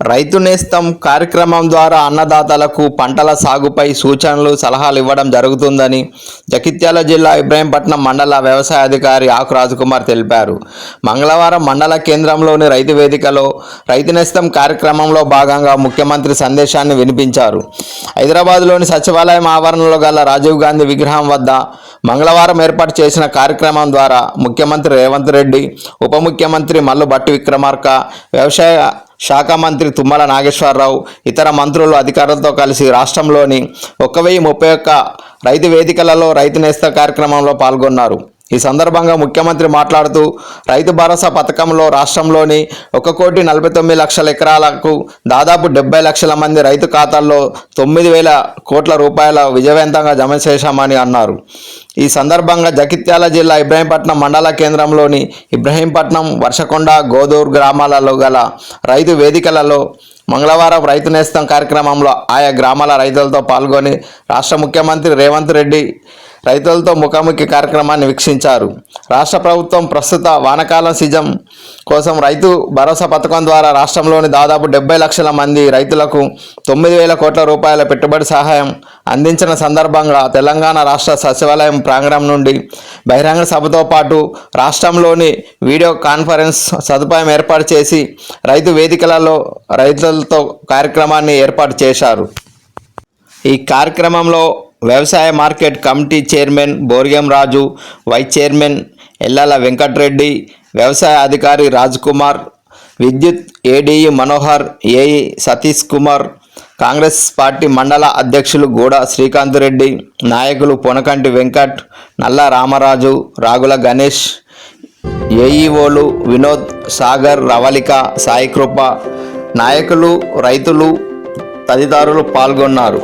రైతు నేస్తం కార్యక్రమం ద్వారా అన్నదాతలకు పంటల సాగుపై సూచనలు సలహాలు ఇవ్వడం జరుగుతుందని జగిత్యాల జిల్లా ఇబ్రాహీంపట్నం మండల వ్యవసాయ అధికారి ఆకు రాజకుమార్ తెలిపారు. మంగళవారం మండల కేంద్రంలోని రైతు వేదికలో రైతు నేస్తం కార్యక్రమంలో భాగంగా ముఖ్యమంత్రి సందేశాన్ని వినిపించారు. హైదరాబాద్లోని సచివాలయం ఆవరణలో గల రాజీవ్ గాంధీ విగ్రహం వద్ద మంగళవారం ఏర్పాటు చేసిన కార్యక్రమం ద్వారా ముఖ్యమంత్రి రేవంత్ రెడ్డి ఉప ముఖ్యమంత్రి మల్లు భట్టి విక్రమార్క వ్యవసాయ శాఖ మంత్రి తుమ్మల నాగేశ్వరరావు ఇతర మంత్రులు అధికారులతో కలిసి రాష్ట్రంలోని ఒక వెయ్యి ముప్పై ఒక్క రైతు వేదికలలో రైతు నేస్త కార్యక్రమంలో పాల్గొన్నారు. ఈ సందర్భంగా ముఖ్యమంత్రి మాట్లాడుతూ రైతు భరోసా పథకంలో రాష్ట్రంలోని ఒక కోటి నలభై తొమ్మిది లక్షల ఎకరాలకు దాదాపు డెబ్బై లక్షల మంది రైతు ఖాతాల్లో తొమ్మిది వేల కోట్ల రూపాయల విజయవంతంగా జమ చేశామని అన్నారు. ఈ సందర్భంగా జగిత్యాల జిల్లా ఇబ్రహీంపట్నం మండల కేంద్రంలోని ఇబ్రహీంపట్నం వర్షకొండ గోదూర్ గ్రామాలలో గల రైతు వేదికలలో మంగళవారం రైతు నేస్తం కార్యక్రమంలో ఆయా గ్రామాల రైతులతో పాల్గొని రాష్ట్ర ముఖ్యమంత్రి రేవంత్ రెడ్డి రైతులతో ముఖాముఖి కార్యక్రమాన్ని వీక్షించారు. రాష్ట్ర ప్రభుత్వం ప్రస్తుత వానకాలం సీజన్ కోసం రైతు భరోసా పథకం ద్వారా రాష్ట్రంలోని దాదాపు డెబ్బై లక్షల మంది రైతులకు తొమ్మిది వేల కోట్ల రూపాయల పెట్టుబడి సహాయం అందించిన సందర్భంగా తెలంగాణ రాష్ట్ర సచివాలయం ప్రాంగణం నుండి బహిరంగ సభతో పాటు రాష్ట్రంలోని వీడియో కాన్ఫరెన్స్ సదుపాయం ఏర్పాటు చేసి రైతు వేదికలలో రైతులతో కార్యక్రమాన్ని ఏర్పాటు చేశారు. ఈ కార్యక్రమంలో వ్యవసాయ market committee chairman Borgam Raju vice chairman Ellala Venkatreddy వ్యవసాయ అధికారి రాజ్ కుమార్ విద్యుత్ ADE Manohar AE Satish Kumar Congress party మండల అధ్యక్షులు గూడ శ్రీకాంత్ రెడ్డి నాయకులు పొనకంటి వెంకట్ నల్ల రామరాజు రాగుల గణేష్ ఏఈఓలు వినోద్ సాగర్ రవళిక సాయికృప నాయకులు రైతులు తదితరులు పాల్గొన్నారు.